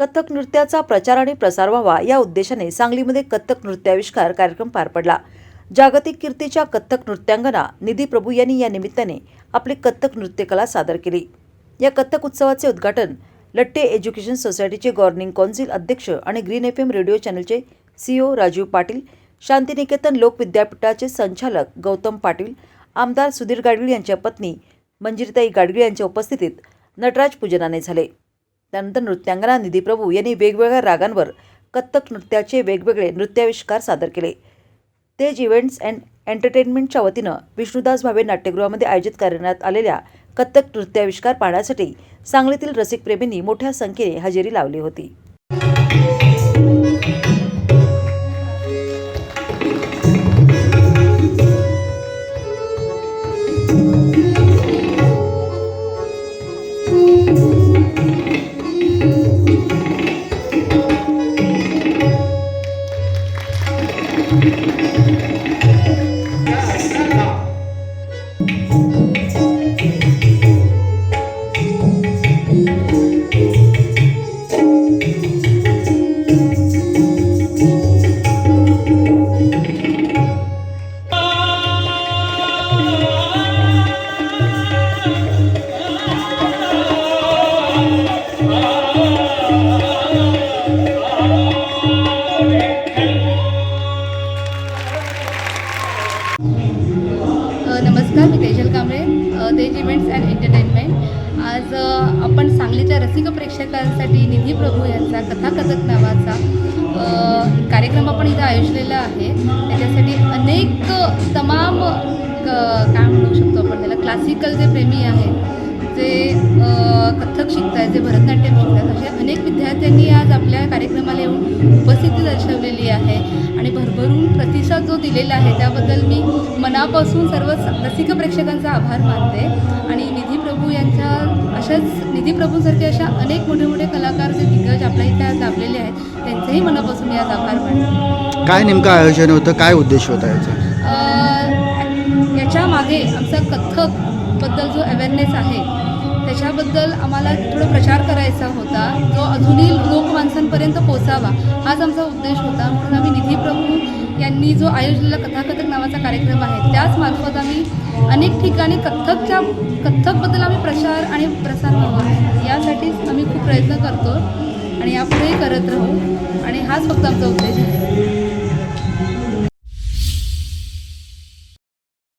कथ्थक नृत्याचा प्रचार आणि प्रसार व्हावा या उद्देशाने सांगलीमध्ये कथ्थक नृत्याविष्कार कार्यक्रम पार पडला. जागतिक कीर्तीच्या कथ्थक नृत्यांगना निधी प्रभू यांनी या निमित्ताने आपली कथ्थक नृत्यकला सादर केली. या कथ्थक उत्सवाचे उद्घाटन लट्टे एज्युकेशन सोसायटीचे गव्हर्निंग कौन्सिल अध्यक्ष आणि ग्रीन एफ एम रेडिओ चॅनलचे सीईओ राजीव पाटील शांतिनिकेतन लोक विद्यापीठाचे संचालक गौतम पाटील आमदार सुधीर गाडगीळ यांच्या पत्नी मंजिरीताई गाडगीळ यांच्या उपस्थितीत नटराज पूजनाने झाले. त्यानंतर नृत्यांगना निधी प्रभू यांनी वेगवेगळ्या रागांवर कथ्थक नृत्याचे वेगवेगळे नृत्याविष्कार सादर केले. तेज इव्हेंट्स अँड एंटरटेनमेंटच्या वतीनं विष्णुदास भावे नाट्यगृहामध्ये आयोजित करण्यात आलेल्या कथ्थक नृत्याविष्कार पाहण्यासाठी सांगलीतील रसिकप्रेमींनी मोठ्या संख्येने हजेरी लावली होती. नमस्कार मी तेजल कांबळे तेज इव्हेंट्स अँड एंटरटेनमेंट. आज आपण सांगलीच्या रसिक प्रेक्षकांसाठी निधी प्रभू यांचा कथाकथक नावाचा कार्यक्रम आपण इथं आयोजलेला आहे. त्याच्यासाठी अनेक तमाम क- काय म्हणू शकतो आपण त्याला क्लासिकल जे प्रेमी आहेत जे कथ्थक शिकत आहेत जे भरतनाट्यम शिकतात अनेक विद्यार्थ्यांनी आज आपल्या कार्यक्रमाला येऊन उपस्थिती दर्शवलेली आहे आणि भरभरून प्रतिसाद जो दिलेला आहे त्याबद्दल मी मनापासून सर्व रसिक प्रेक्षकांचा आभार मानते. आणि निधी प्रभू यांच्या अशाच निधी प्रभूंसारखे अशा अनेक मोठे मोठे कलाकार जे दिग्गज आपल्या इथे आज लाभलेले आहेत त्यांचेही मनापासून मी आज आभार मानते. काय नेमकं आयोजन होतं? काय उद्देश होता याचा? याच्या मागे आमचा कथ्थकबद्दल जो अवेअरनेस आहे त्याच्याबद्दल आम्हाला थोडं प्रचार करायचा होता. जो अजूनही लोक माणसांपर्यंत पोचावा हाच आमचा उद्देश होता. म्हणून आम्ही निधी प्रभू यांनी जो आयोजलेला कथाकथक नावाचा कार्यक्रम आहे त्याच मार्फत आम्ही अनेक ठिकाणी कथ्थकच्या कथ्थकबद्दल आम्ही प्रचार आणि प्रसार व्हावा यासाठीच आम्ही खूप प्रयत्न करतो आणि यापुढेही करत राहू. आणि हाच फक्त आमचा उद्देश आहे.